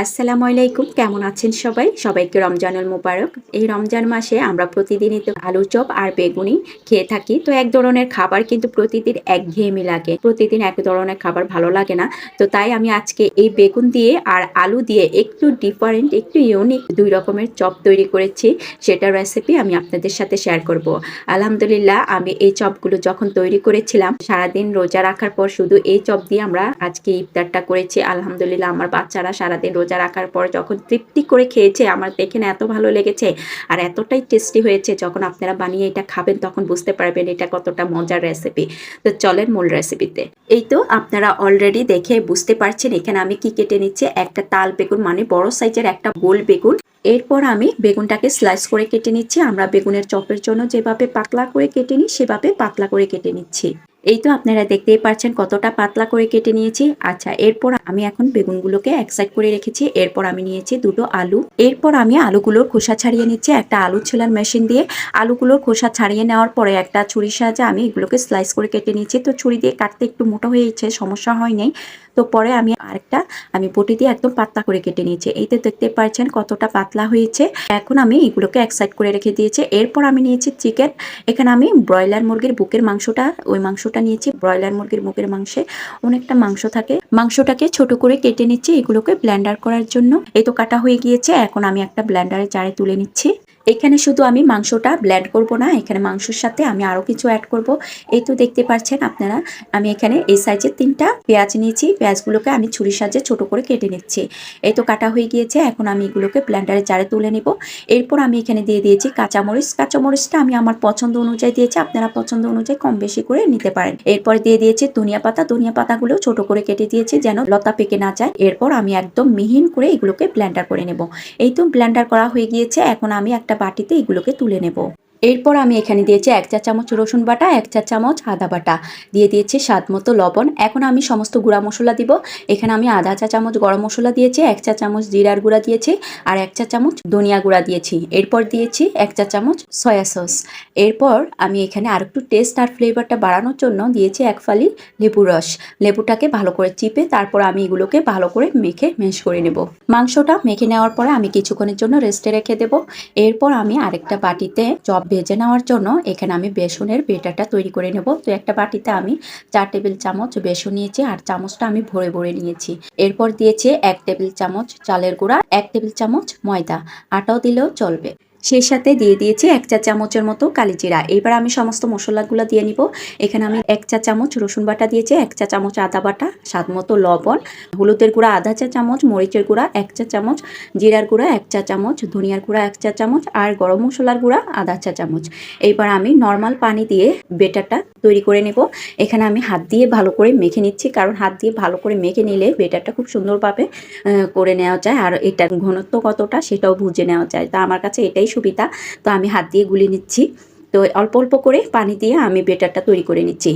আসসালামু আলাইকুম, কেমন আছেন সবাই? সবাইকে রমজানুল মোবারক। এই রমজান মাসে আমরা প্রতিদিনই তো আলু চপ আর বেগুনি খেয়ে থাকি। তো এক ধরনের খাবার কিন্তু প্রতিদিন একঘেয়েমি লাগে। প্রতিদিন এক ধরনের খাবার ভালো লাগে না। তো তাই আমি আজকে এই বেগুন দিয়ে আর আলু দিয়ে একটু ডিফারেন্ট একটু ইউনিক দুই রকমের চপ তৈরি করেছি। সেটার রেসিপি আমি আপনাদের সাথে শেয়ার করব। আলহামদুলিল্লাহ, আমি এই চপগুলো যখন তৈরি করেছিলাম, সারাদিন রোজা রাখার পর শুধু এই চপ দিয়ে আমরা আজকে ইফতারটা করেছি। আলহামদুলিল্লাহ, আমার বাচ্চারা সারাদিন রোজা রাখার পর যখন তৃপ্তি করে খেয়েছে, আমার দেখে এত ভালো লেগেছে আর এতটাই টেস্টি হয়েছে, যখন আপনারা বানিয়ে এটা খাবেন তখন বুঝতে পারবেন এটা কতটা মজার রেসিপি তো চলেন মূল রেসিপিতে এই তো আপনারা অলরেডি দেখে বুঝতে পারছেন এখানে আমি কি কেটে নিচ্ছি। একটা তাল বেগুন মানে বড় সাইজের একটা গোল বেগুন। এরপর আমি বেগুনটাকে স্লাইস করে কেটে নিচ্ছি। আমরা বেগুনের চপের জন্য যেভাবে পাতলা করে কেটে নিই, সেভাবে পাতলা করে কেটে নিচ্ছি। এই তো আপনারা দেখতেই পারছেন কতটা পাতলা করে কেটে নিয়েছি। আচ্ছা এরপর আমি এখন বেগুনগুলোকে এক সাইড করে রেখেছি। এরপর আমি নিয়েছি দুটো আলু। এরপর আমি আলুগুলোর খোসা ছাড়িয়ে নিচ্ছি একটা আলু ছোলার মেশিন দিয়ে। আলুগুলোর খোসা ছাড়িয়ে নেওয়ার পরে একটা ছুরির সাহায্যে আমি এগুলোকে স্লাইস করে কেটে নিয়েছি। তো ছুরি দিয়ে কাটতে একটু মোটা হয়েছে সমস্যা হয় নাই। তো পরে আমি আরেকটা, আমি বটি দিয়ে একদম পাতলা করে কেটে নিয়েছি। এই তো দেখতে পাচ্ছেন কতটা পাতলা হয়েছে। এখন আমি এগুলোকে এক সাইড করে রেখে দিয়েছি। এরপর আমি নিয়েছি চিকেন এখানে আমি ব্রয়লার মুরগির বুকের মাংসটা, ওই মাংসটা নিয়েছি। ব্রয়লার মুরগির বুকের মাংসে অনেকটা মাংস থাকে। মাংসটাকে ছোট করে কেটে নিচ্ছি এগুলোকে ব্লেন্ডার করার জন্য। এই তো কাটা হয়ে গিয়েছে। এখন আমি একটা ব্লেন্ডারে জারে তুলে নিচ্ছি। এখানে শুধু আমি মাংসটা ব্ল্যান্ড করব না, এখানে মাংসের সাথে আমি আরও কিছু অ্যাড করব। এই তো দেখতে পাচ্ছেন আপনারা, আমি এখানে এই সাইজের তিনটা পেঁয়াজ নিয়েছি। পেঁয়াজগুলোকে আমি ছুরির সাহায্যে ছোট করে কেটে নিচ্ছি। এই তো কাটা হয়ে গিয়েছে, এখন আমি এগুলোকে ব্ল্যান্ডারে জারে তুলে নেব। এরপর আমি এখানে দিয়ে দিয়েছি কাঁচামরিচ। কাঁচামরিচটা আমি আমার পছন্দ অনুযায়ী দিয়েছি, আপনারা পছন্দ অনুযায়ী কম বেশি করে নিতে পারেন। এরপর দিয়ে দিয়েছি ধনিয়া পাতা। ধনিয়া পাতাগুলো ছোট করে কেটে দিয়েছি যেন লতা পেকে না যায়। এরপর আমি একদম মিহিন করে এগুলোকে ব্ল্যান্ডার করে নেব। এই তো ব্ল্যান্ডার করা হয়ে গিয়েছে, এখন আমি একটা বাটিতে এগুলোকে তুলে নেব। এরপর আমি এখানে দিয়েছি এক চা চামচ রসুন বাটা, এক চা চামচ আদা বাটা। দিয়ে দিয়েছি স্বাদ মতো লবণ। এখন আমি সমস্ত গুঁড়া মশলা দিব। এখানে আমি আধা চা চামচ গরম মশলা দিয়েছি, এক চা চামচ জিরার গুঁড়া দিয়েছি আর এক চা চামচ ধনিয়া গুঁড়া দিয়েছি। এরপর দিয়েছি এক চা চামচ সয়া সস। এরপর আমি এখানে আর একটু টেস্ট আর ফ্লেভারটা বাড়ানোর জন্য দিয়েছি এক ফালি লেবুর রস। লেবুটাকে ভালো করে চিপে তারপর আমি এগুলোকে ভালো করে মেখে মেশ করে নেব। মাংসটা মেখে নেওয়ার পরে আমি কিছুক্ষণের জন্য রেস্টে রেখে দেব। এরপর আমি আরেকটা বাটিতে চপ ভেজে নেওয়ার জন্য এখানে আমি বেসনের বেটারটা তৈরি করে নেব। তো একটা বাটিতে আমি চার টেবিল চামচ বেসন নিয়েছি আর চামচটা আমি ভরে ভরে নিয়েছি। এরপর দিয়েছি এক টেবিল চামচ চালের গুঁড়া, এক টেবিল চামচ ময়দা। আটাও দিলেও চলবে। সেই সাথে দিয়ে দিয়েছি এক চা চামচের মতো কালিজিরা এবার আমি সমস্ত মশলাগুলো দিয়ে নিব। এখানে আমি এক চা চামচ রসুন বাটা দিয়েছি, এক চা চামচ আদা বাটা, স্বাদ মতো লবণ, হলুদের গুঁড়া আধা চা চামচ, মরিচের গুঁড়া এক চা চামচ, জিরার গুঁড়া এক চা চামচ, ধনিয়ার গুঁড়া এক চা চামচ আর গরম মশলার গুঁড়া আধা চা চামচ। এইবার আমি নর্মাল পানি দিয়ে বেটারটা তৈরি করে নেব। এখানে আমি হাত দিয়ে ভালো করে মেখে নিচ্ছি, কারণ হাত দিয়ে ভালো করে মেখে নিলে বেটারটা খুব সুন্দরভাবে করে নেওয়া যায়। আর এটার ঘনত্ব কতটা সেটাও বুঝে নেওয়া যায়। তা আমার কাছে এটাই সুবিধা। তো আমি হাত দিয়ে গুলি নিচ্ছি। তো অল্প অল্প করে পানি দিয়ে আমি বেটারটা তৈরি করে নিচ্ছি।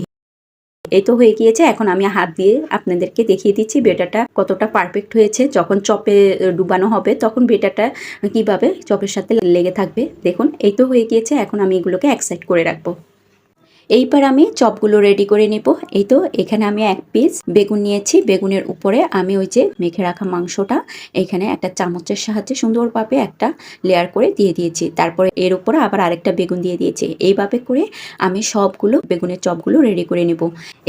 এই তো হয়ে গিয়েছে। এখন আমি হাত দিয়ে আপনাদেরকে দেখিয়ে দিচ্ছি বেটাটা কতটা পারফেক্ট হয়েছে। যখন চপে ডুবানো হবে, তখন বেটাটা কীভাবে চপের সাথে লেগে থাকবে। দেখুন, এই তো হয়ে গিয়েছে। এখন আমি এগুলোকে এক সাইড করে রাখব। এইবার আমি চপগুলো রেডি করে নেব। এই তো, এখানে আমি এক পিস বেগুন নিয়েছি। বেগুনের উপরে আমি ওই যে মেখে রাখা মাংসটা, এখানে একটা চামচের সাহায্যে সুন্দরভাবে একটা লেয়ার করে দিয়ে দিয়েছি। তারপরে এর উপরে আবার আরেকটা বেগুন দিয়ে দিয়েছি। এইভাবে করে আমি সবগুলো বেগুনের চপগুলো রেডি করে নেব।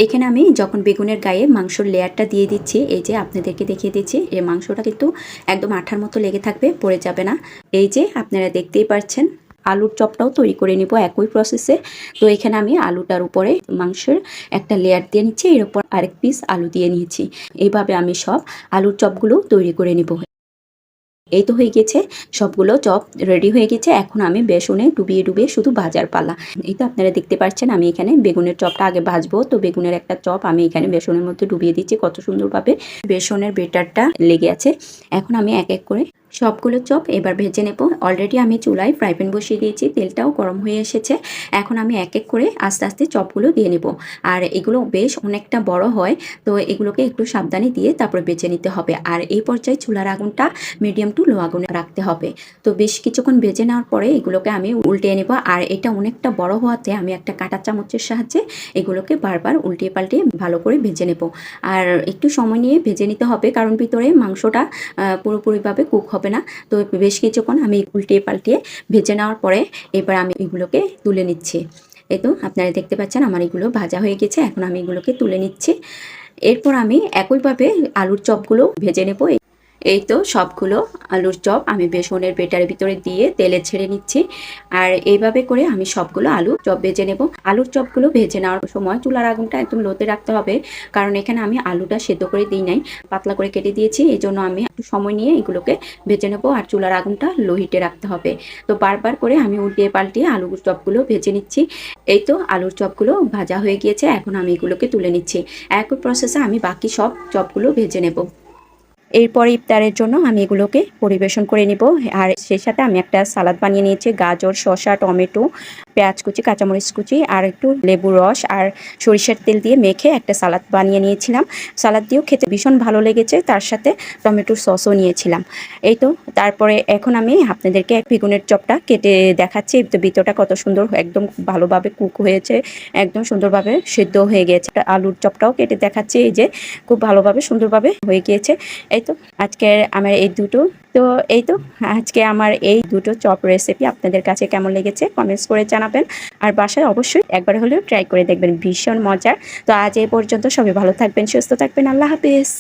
এখানে আমি যখন বেগুনের গায়ে মাংসর লেয়ারটা দিয়ে দিচ্ছি, এই যে আপনাদেরকে দেখিয়ে দিচ্ছি, এই মাংসটা কিন্তু একদম আঠার মতো লেগে থাকবে, পড়ে যাবে না। এই যে আপনারা দেখতেই পাচ্ছেন আলুর চপটাও তৈরি করে নিব একই প্রসেসে তো এখানে আমি আলুটার উপরে মাংসের একটা লেয়ার দিয়ে নিচ্ছি, এর উপর আরেক পিস আলু দিয়ে নিয়েছি। এইভাবে আমি সব আলুর চপগুলো তৈরি করে নিব। এই তো হয়ে গেছে, সবগুলো চপ রেডি হয়ে গেছে। এখন আমি বেসনে ডুবিয়ে ডুবিয়ে শুধু ভাজার পালা। এই তো আপনারা দেখতে পাচ্ছেন, আমি এখানে বেগুনের চপটা আগে ভাজবো। তো বেগুনের একটা চপ আমি এখানে বেসনের মধ্যে ডুবিয়ে দিচ্ছি, কত সুন্দরভাবে বেসনের বেটারটা লেগে আছে। এখন আমি এক এক করে সবগুলো চপ এবার ভেজে নেব। অলরেডি আমি চুলায় ফ্রাই প্যান বসিয়ে দিয়েছি, তেলটাও গরম হয়ে এসেছে। এখন আমি এক এক করে আস্তে আস্তে চপগুলো দিয়ে নেব। আর এগুলো বেশ অনেকটা বড় হয়, তো এগুলোকে একটু সাবধানে দিয়ে তারপরে বেছে নিতে হবে। আর এই পর্যায়ে চুলার আগুনটা মিডিয়াম টু লো আগুনে রাখতে হবে। তো বেশ কিছুক্ষণ ভেজে নেওয়ার পরে এগুলোকে আমি উল্টিয়ে নেব। আর এটা অনেকটা বড় হওয়াতে আমি একটা কাঁটা চামচের সাহায্যে এগুলোকে বারবার উল্টিয়ে পাল্টিয়ে ভালো করে ভেজে নেব। আর একটু সময় নিয়ে ভেজে নিতে হবে, কারণ ভিতরে মাংসটা পুরোপুরিভাবে কুক হবে। না। তো বেশ কিছুক্ষণ আমি উল্টিয়ে পাল্টিয়ে ভেজে নেওয়ার পরে এবার আমি এগুলোকে তুলে নিচ্ছি। এই তো আপনারা দেখতে পাচ্ছেন আমার এগুলো ভাজা হয়ে গেছে। এখন আমি এগুলোকে তুলে নিচ্ছি। এরপর আমি একইভাবে আলুর চপগুলো ভেজে নেব। এই তো সবগুলো আলুর চপ আমি বেসনের বেটার ভিতরে দিয়ে তেলে ছেড়ে নিচ্ছি। আর এইভাবে করে আমি সবগুলো আলু চপ ভেজে নেব। আলুর চপগুলো ভেজে নেওয়ার সময় চুলার আগুনটা একদম লোতে রাখতে হবে। কারণ এখানে আমি আলুটা সেদ্ধ করে দিই নাই, পাতলা করে কেটে দিয়েছি। এই জন্য আমি একটু সময় নিয়ে এগুলোকে ভেজে নেব আর চুলার আগুনটা লো হিটে রাখতে হবে। তো বারবার করে আমি উল্টিয়ে পাল্টিয়ে আলু চপগুলো ভেজে নিচ্ছি। এই তো আলুর চপগুলো ভাজা হয়ে গিয়েছে। এখন আমি এগুলোকে তুলে নিচ্ছি। একই প্রসেসে আমি বাকি সব চপগুলো ভেজে নেব। এরপর ইফতারের জন্য আমি এগুলোকে পরিবেশন করে নিব। আর সেই সাথে আমি একটা সালাদ বানিয়ে নিয়েছি, গাজর, শসা, টমেটো, পেঁয়াজ কুচি, কাঁচামরিচ কুচি আর একটু লেবু রস আর সরিষার তেল দিয়ে মেখে একটা সালাদ বানিয়ে নিয়েছিলাম। সালাদ দিয়েও খেতে ভীষণ ভালো লেগেছে, তার সাথে টমেটোর সসও নিয়েছিলাম। এই তো, তারপরে এখন আমি আপনাদেরকে এক বেগুনের চপটা কেটে দেখাচ্ছি। তো ভিতরটা কত সুন্দর, একদম ভালোভাবে কুক হয়েছে, একদম সুন্দরভাবে সেদ্ধ হয়ে গিয়েছে আলুর চপটাও কেটে দেখাচ্ছি, এই যে খুব ভালোভাবে সুন্দরভাবে হয়ে গিয়েছে। এই তো আজকে আমার এই দুটো। তো এই তো, আজকে আমার এই দুটো চপ রেসিপি আপনাদের কাছে কেমন লেগেছে কমেন্টস করে জানাবেন। আর বাসায় অবশ্যই একবার হলেও ট্রাই করে দেখবেন, ভীষণ মজার। তো আজ এই পর্যন্ত সবাই ভালো থাকবেন, সুস্থ থাকবেন, আল্লাহ হাফিজ।